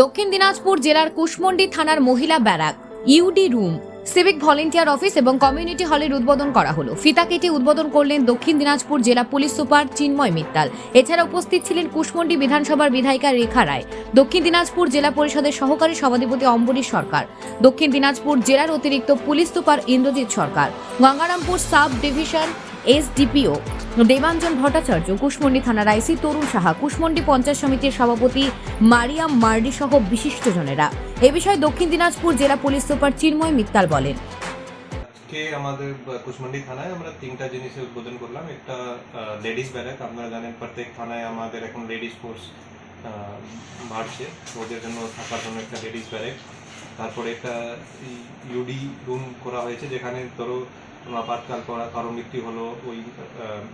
দক্ষিণ দিনাজপুর জেলার কুশমন্ডি থানার মহিলা barrack UD room civic volunteer office এবং কমিউনিটি হলের উদ্বোধন করা হলো। ফিতা কেটে উদ্বোধন করলেন দক্ষিণ দিনাজপুর জেলা পুলিশ সুপার চিন্ময় মিত্তাল। এছাড়া উপস্থিত ছিলেন কুশমন্ডি বিধানসভার বিধায়িকা রেখা রায়। দক্ষিণ দিনাজপুর জেলা পরিষদের সহকারী সভাধিপতি অম্বরীশ সরকার। দক্ষিণ দিনাজপুর জেলার অতিরিক্ত police super Indrajit Sarkar. Gangarampur sub division SDPO Debanjan Bhattacharya, Kushmandi থানার আইসি তরুণ সাহা, কুশমন্ডি পঞ্চায়েত সমিতির সভাপতি মারিয়াম মার্ডি সহ বিশিষ্টজনেরা। এ বিষয়ে দক্ষিণ দিনাজপুর জেলা পুলিশ সুপার চিন্ময় মিত্তাল বলেন। আজকে আমাদের কুশমন্ডি থানায় আমরা তিনটা জিনিসের উদ্বোধন করলাম। একটা লেডিস ব্যারাক আপনারা জানেন প্রত্যেক থানায় আমাদের এখন লেডিস ফোর্স বাড়ছে। ওদের জন্য থাকার জন্য একটা লেডিস ব্যারাক তারপরে একটা ইউডি রুম করা হয়েছে, যেখানে ধরো আপাতকাল করা কারও মৃত্যু হলো ওই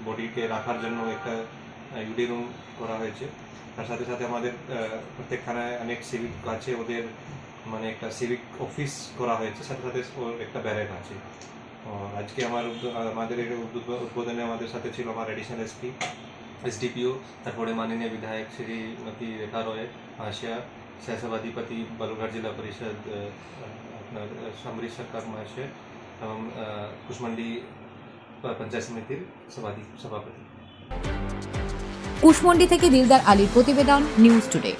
বডিকে রাখার জন্য একটা ইউডি রুম করা হয়েছে। তার সাথে সাথে আমাদের আহ, প্রত্যেক থানায় অনেক সিভিক আছে ওদের মানে একটা সিভিক অফিস করা হয়েছে। সাথে সাথে ওর একটা ব্যারেক আছে। আর আজকে আমার উদ্ব- আমাদের এই উদ্বোধ- উদ্বোধনে আমাদের সাথে ছিল আমার এডিশনাল এসপি এসডিপিও তারপরে মাননীয় বিধায়ক শ্রীমতী রেখা রয় মহাশয়া সহসভাধিপতি বালুরঘাট জেলা পরিষদ আহ, আপনার সমরিশ সরকার মহাশয় कुशमंडी पंचायत समिति सभापति सभापति। কুশমন্ডি থেকে দিলদার আলীর প্রতিবেদন নিউজ টুডে